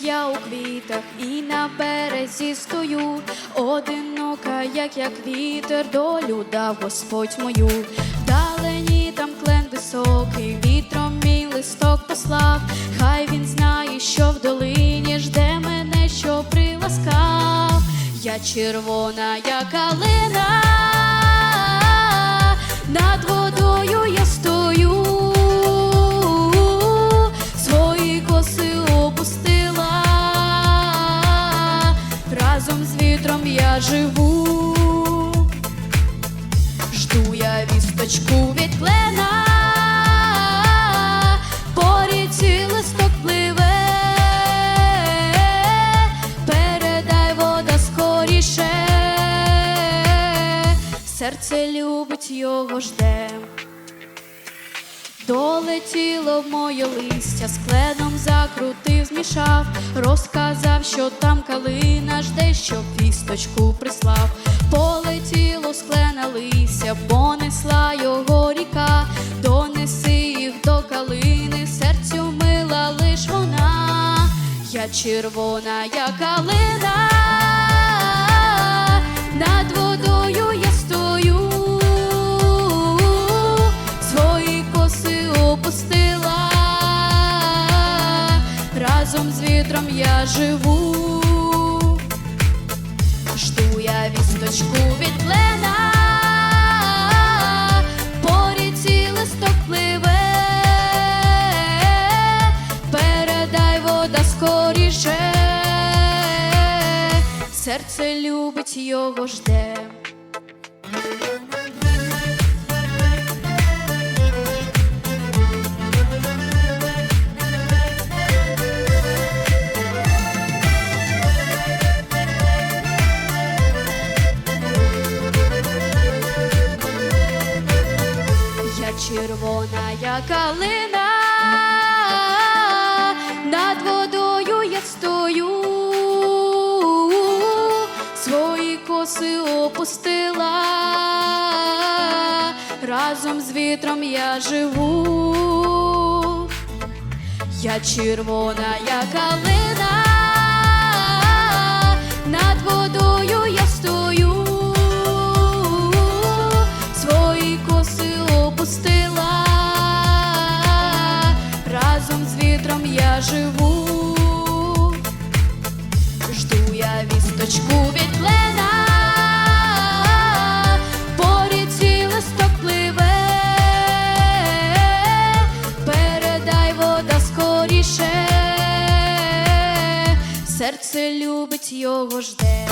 я у квітах і на березі стою, одинока, як як вітер, долю дав Господь мою. Вдалині там клен високий, вітром мій листок послав. Хай він знає, що в долині жде мене, що приласкав. Я червона, як калина, над водою я стою, разом з вітром я живу, жду я вісточку від клена, по листок пливе, передай вода скоріше, серце любить його жде. Долетіло моє листя, з кленом закрутив, змішав, розказав, що там калина жде, щоб вісточку прислав. Полетіло з клена листя, понесла його ріка, донеси їх до калини, серцю мила лиш вона, я червона, я калина, коси опустила, разом з вітром я живу, жду я вісточку від плена, по передай вода скоріше, серце любить його жде. Червона, калина, над водою я стою, свої коси опустила, разом з вітром я живу, я червона, калина, живу, жду я вісточку від плена, по ріці передай вода скоріше, серце любить його жде.